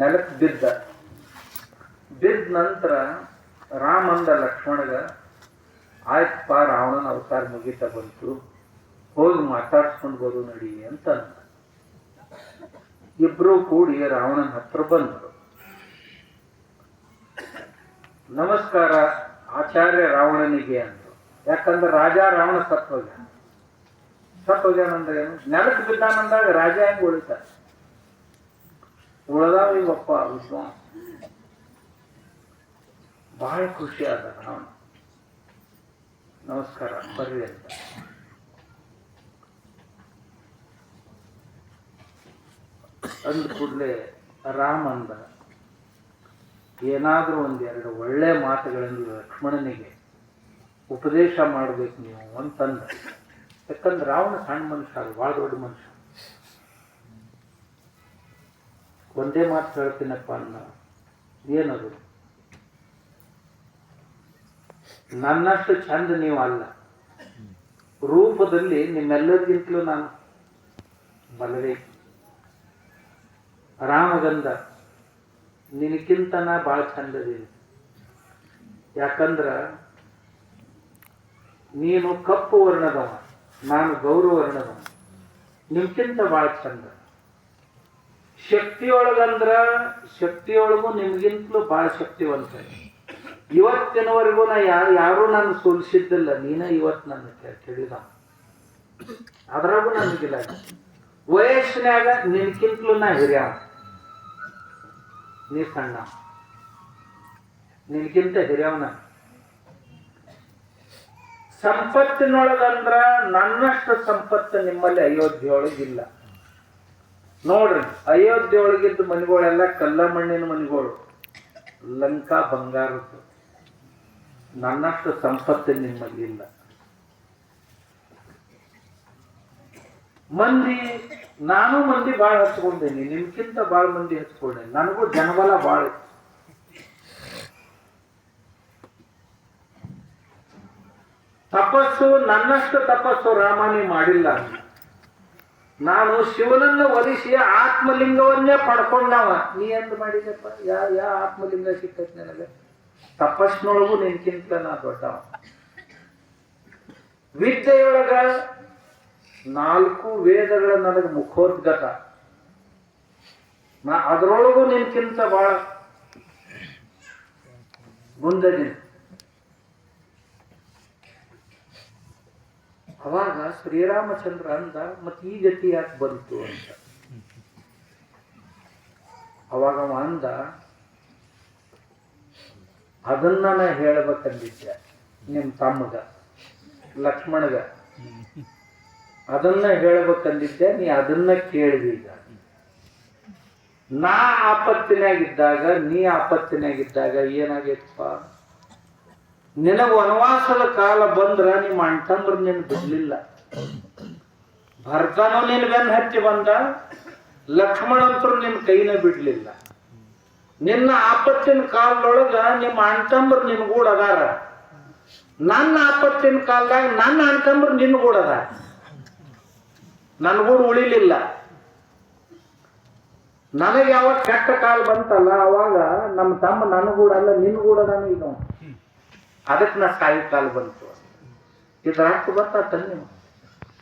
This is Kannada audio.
ನೆಲಕ್ಕೆ ಬಿದ್ದ. ಬಿದ್ದ ನಂತರ ರಾಮ ಅಂದ ಲಕ್ಷ್ಮಣಗ ಆಯ್ತಪ್ಪ ರಾವಣನ ಅವತಾರ ಮುಗಿತಾ ಬಂತು. ಹೋಗಿ ಮಾತಾಡ್ಸ್ಕೊಂಡು ಬರು ನಡಿ ಅಂತ ಇಬ್ರು ಕೂಡಿ ರಾವಣನ ಹತ್ರ ಬಂದರು. ನಮಸ್ಕಾರ, ಆಚಾರ್ಯ ರಾವಣನಿಗೆ ಅಂದ್ರು. ಯಾಕಂದ್ರೆ ರಾಜ ರಾವಣ ಸತ್ವಜ್ಞಾನ ಅಂದ್ರೆ ಏನು ನೆಲಕ್ಕೆ ಬಿದ್ದಾನಂದಾಗ ರಾಜ ಹೆಂಗ್ ಉಳಿತ ಉಳದಾವ ಇವಪ್ಪ ವಿದ್ವಾಂಸ ಬಹಳ ಖುಷಿ ಆದ ನಮಸ್ಕಾರ, ಬರ್ರಿ ಅಂತ. ಅಂದ ಕೂಡಲೇ ರಾಮ ಅಂದ, ಏನಾದರೂ ಒಂದೆರಡು ಒಳ್ಳೆ ಮಾತುಗಳನ್ನು ಲಕ್ಷ್ಮಣನಿಗೆ ಉಪದೇಶ ಮಾಡಬೇಕು ನೀವು ಅಂತಂದ. ಯಾಕಂದ್ರೆ ರಾವಣ ಸಣ್ಣ ಮನುಷ್ಯ ಭಾಳ ದೊಡ್ಡ ಮನುಷ್ಯ. ಒಂದೇ ಮಾತು ಹೇಳ್ತೀನಪ್ಪ ಅನ್ನ. ಏನದು? ನನ್ನಷ್ಟು ಚಂದ ನೀವು ಅಲ್ಲ. ರೂಪದಲ್ಲಿ ನಿಮ್ಮೆಲ್ಲರಿಗಿಂತಲೂ ನಾನು ಬಲವೇ. ರಾಮಗಂಧ, ನಿನಕ್ಕಿಂತ ನಾ ಭಾಳ ಚಂದದೀನಿ. ಯಾಕಂದ್ರ ನೀನು ಕಪ್ಪು ವರ್ಣದವ, ನಾನು ಗೌರವ ವರ್ಣದವ. ನಿಮ್ಗಿಂತ ಭಾಳ ಚಂದ. ಶಕ್ತಿಯೊಳಗಂದ್ರ ಶಕ್ತಿಯೊಳಗೂ ನಿಮ್ಗಿಂತಲೂ ಭಾಳ ಶಕ್ತಿವಂತ ಇವತ್ತಿನವರೆಗೂ ನಾ ಯಾರು ಯಾರೂ ನಾನು ಸೋಲಿಸಿದ್ದಿಲ್ಲ. ನೀನ ಇವತ್ತು ನನ್ನ ತಿಳಿದ ಅದ್ರಾಗೂ ನನಗಿಲ್ಲ. ವಯಸ್ಸಿನಾಗ ನಿನ್ಕಿಂತಲೂ ನಾ ಹಿರಿಯ. ನೀ ಸಣ್ಣ. ನಿನ್ಗಿಂತ ಹಿರಿಯವನ. ಸಂಪತ್ತಿನೊಳಗಂದ್ರ ನನ್ನಷ್ಟು ಸಂಪತ್ತು ನಿಮ್ಮಲ್ಲಿ ಅಯೋಧ್ಯೆಯೊಳಗಿಲ್ಲ ನೋಡ್ರಿ, ಅಯೋಧ್ಯೆ ಒಳಗಿದ್ದ ಮನೆಗಳೆಲ್ಲ ಕಲ್ಲ ಮಣ್ಣಿನ ಮನೆಗಳು. ಲಂಕಾ ಬಂಗಾರ ನನ್ನಷ್ಟು ಸಂಪತ್ತು ನಿಮ್ಮಲ್ಲಿ ಇಲ್ಲ. ಮಂದಿ, ನಾನು ಮಂದಿ ಭಾಳ ಹಚ್ಕೊಂಡೇನಿ ನಿಮ್ಗಿಂತ ಭಾಳ ಮಂದಿ ಹಚ್ಕೊಂಡೇನಿ. ನನಗೂ ಜನಬಲ ಭಾಳ ತಪಸ್ಸು, ನನ್ನಷ್ಟು ತಪಸ್ಸು ರಾಮಾನಿ ಮಾಡಿಲ್ಲ ನಾನು ಶಿವನನ್ನ ಒಲಿಸಿ ಆತ್ಮಲಿಂಗವನ್ನೇ ಪಡ್ಕೊಂಡವ ನೀ ಎಂತ ಮಾಡಿದಪ್ಪ ಯಾ ಯಾ ಆತ್ಮಲಿಂಗ ಸಿಕ್ಕತ್ ನನಗೆ ತಪಸ್ನೊಳಗೂ ನಿನ್ಕಿಂತ ನಾ ದೊಡ್ಡವ ವಿದ್ಯೆಯೊಳಗ ನಾಲ್ಕು ವೇದಗಳ ನನಗೆ ಮುಖೋದ್ಗತ ನಾ ಅದರೊಳಗೂ ನಿನ್ಕಿಂತ ಬಹಳ ಮುಂದೆ ಅವಾಗ ಶ್ರೀರಾಮಚಂದ್ರ ಅಂದ ಮತ್ತೆ ಈ ಗತಿ ಯಾಕೆ ಬಂತು ಅಂತ? ಅವಾಗ ಅವ ಅಂದ, ಅದನ್ನ ನಾ ಹೇಳ್ಬೇಕಂದಿದ್ದೆ ನಿಮ್ಮ ತಮ್ಮಗ, ಲಕ್ಷ್ಮಣಗ. ಅದನ್ನ ಹೇಳಬೇಕಂದಿದ್ದೆ, ನೀ ಅದನ್ನ ಕೇಳಿದ್ವಿ ಈಗ. ನಾ ಆಪತ್ತಿನಾಗಿದ್ದಾಗ ನೀ ಆಪತ್ತಿನಾಗಿದ್ದಾಗ ಏನಾಗೈತಪ್ಪ? ನಿನಗ ವನವಾಸದ ಕಾಲ ಬಂದ್ರ ನಿಮ್ಮ ಅಣ್ಣಂದ್ರ ನಿನ್ ಬಿಡ್ಲಿಲ್ಲ. ಭರತನು ನಿನ್ ಬೆನ್ ಹತ್ತಿ ಬಂದ, ಲಕ್ಷ್ಮಣಂತರು ನಿನ್ ಕೈನ ಬಿಡ್ಲಿಲ್ಲ. ನಿನ್ನ ಆಪತ್ತಿನ ಕಾಲದೊಳಗ ನಿಮ್ಮ ಅಣ್ತಂಬ್ರು ನಿನ್ ಗೂಡ್ ಅದಾರ. ನನ್ನ ಆಪತ್ತಿನ ಕಾಲದಾಗ ನನ್ನ ಅಣ್ಣಂದ್ರ ನಿನ್ ಗೂಡ್ ಅದಾರ. ನನ್ಗೂಡ ಉಳಿಲಿಲ್ಲ. ನನಗೆ ಯಾವಾಗ ಕೆಟ್ಟ ಕಾಲ ಬಂತಲ್ಲ, ಅವಾಗ ನಮ್ಮ ತಮ್ಮ ನನಗೂಡಲ್ಲ ನಿನ್ಗೂಡ ನನಗೆ ಅದಕ್ಕೆ ನಾ ಸಾಯಿ ಕಾಲ ಬಂತು ಇದ್ರ ಅರ್ಥ ಗೊತ್ತಾತ ನೀವು